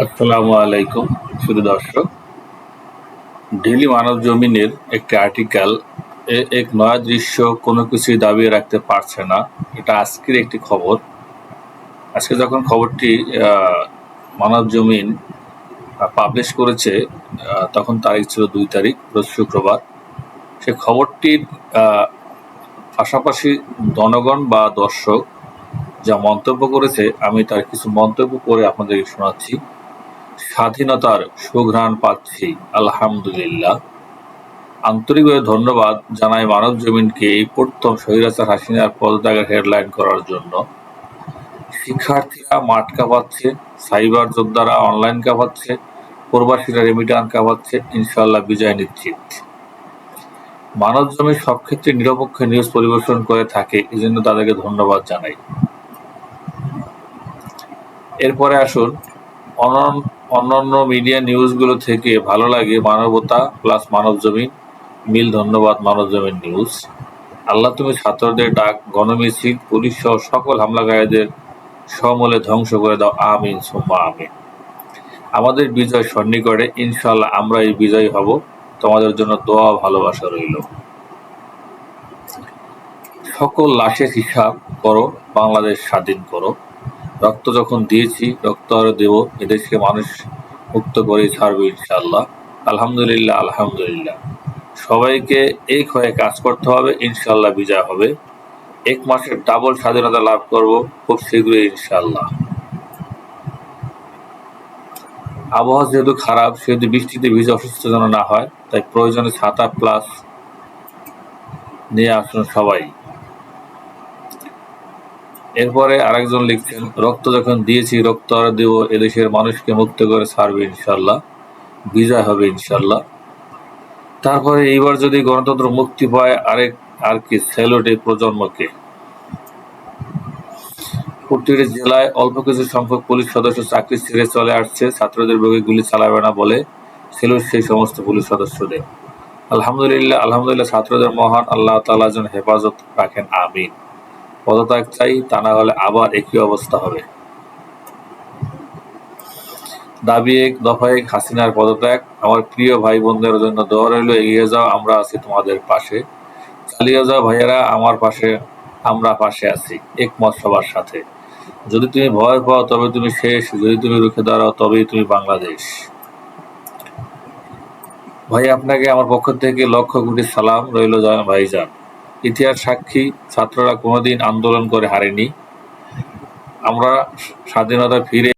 আসসালামু আলাইকুম শুধু দর্শক। ডেলি মানব জমিনের একটি আর্টিকেল এক নয়া দৃশ্য কোনো কিছুই দাবিয়ে রাখতে পারছে না। এটা আজকের একটি খবর। আজকে যখন খবরটি মানব জমিন পাবলিশ করেছে তখন তারিখ ছিল দুই তারিখ শুক্রবার। সে খবরটির পাশাপাশি জনগণ বা দর্শক যা মন্তব্য করেছে, আমি তার কিছু মন্তব্য করে আপনাদেরকে শোনাচ্ছি। স্বাধীনতার সুঘ্রাণ পাচ্ছি আলহামদুলিল্লাহ। আন্তরিকভাবে ধন্যবাদ জানাই মানব জমিনকে এই প্রথম স্বৈরাচার হাসিনার পদত্যাগের হেডলাইন করার জন্য। শিক্ষার্থীরা মাঠ কাঁপাচ্ছে, সাইবার যোদ্ধারা অনলাইন কাঁপাচ্ছে, প্রবাসীরা রেমিটান কাঁপাচ্ছে ইনশাল্লাহ বিজয় নিশ্চিত। মানব জমি সব ক্ষেত্রে নিরপেক্ষ নিউজ পরিবেশন করে থাকে, এজন্য তাদেরকে ধন্যবাদ জানাই। এরপরে আসুন অন্যান্য মিডিয়া নিউজগুলো থেকে ভালো লাগে মানবতা প্লাস মানব জমিন। মিল ধন্যবাদ মানব জমিন নিউজ আল্লাহ তুমি ছাত্রদের ডাক, গণমিছিল, পুলিশ সহ সকল হামলাকারীদের সমূলে ধ্বংস করে দাও। আমিন, সুম্মা আমিন। আমাদের বিজয় সন্নিকটে ইনশাল্লাহ আমরা এই বিজয়ী হব। তোমাদের জন্য দোয়া ভালোবাসা রইল। সকল লাশের হিসাব করো, বাংলাদেশ স্বাধীন করো। রক্ত যখন দিয়েছি, রক্ত আরও দেবো, এদেশকে মানুষ মুক্ত করে ছাড়বে ইনশাল্লাহ আলহামদুলিল্লাহ আলহামদুলিল্লাহ। সবাইকে এক হয়ে কাজ করতে হবে ইনশাল্লাহ বিজয় হবে। এক মাসের ডাবল স্বাধীনতা লাভ করব, খুব শীঘ্রই ইনশাল্লাহ আবহাওয়া যেহেতু খারাপ, সেহেতু বৃষ্টিতে ভিজে অসুস্থ যেন না হয়, তাই প্রয়োজনে ছাতা প্লাস নিয়ে আসুন সবাই। এরপরে আরেকজন লিখছেন, রক্ত যখন দিয়েছি, রক্ত আরও দেব, এদেশের মানুষকে মুক্ত করে ছাড়বে ইনশাল্লাহ বিজয় হবে ইনশাল্লাহ তারপরে এইবার যদি গণতন্ত্র মুক্তি পায়, আরেক, আর কি, স্যালুট প্রজন্মকে। প্রতিটি জেলায় অল্প কিছু সংখ্যক পুলিশ সদস্য চাকরি ছেড়ে চলে আসছে, ছাত্রদের বুকে গুলি চালাবে না বলে সেলুট সেই সমস্ত পুলিশ সদস্যদের। আলহামদুলিল্লাহ আলহামদুলিল্লাহ ছাত্রদের মহান আল্লাহ তালা যেন হেফাজত রাখেন, আমিন। পদত্যাগ চাই তা না হলে আবার একই অবস্থা হবে। দাবি এক দফা এক হাসিনার পদত্যাগ, আমার প্রিয় ভাই বোনদের জন্য দোয়া রইল, এগিয়ে যাও, আমরা আছি তোমাদের পাশে। চালিয়ে যাও ভাইয়েরা, আমার পাশে, আমরা পাশে আছি, একমত সবার সাথে। যদি তুমি ভয় পাও, তবে তুমি শেষ, যদি তুমি রুখে দাঁড়াও, তবেই তুমি বাংলাদেশ। ভাই, আপনাকে আমার পক্ষ থেকে লক্ষ কোটি সালাম রইল ভাইজান। ইতিহাস সাক্ষী ছাত্ররা কোনোদিন আন্দোলন করে হারেনি। আমরা স্বাধীনতা ফিরে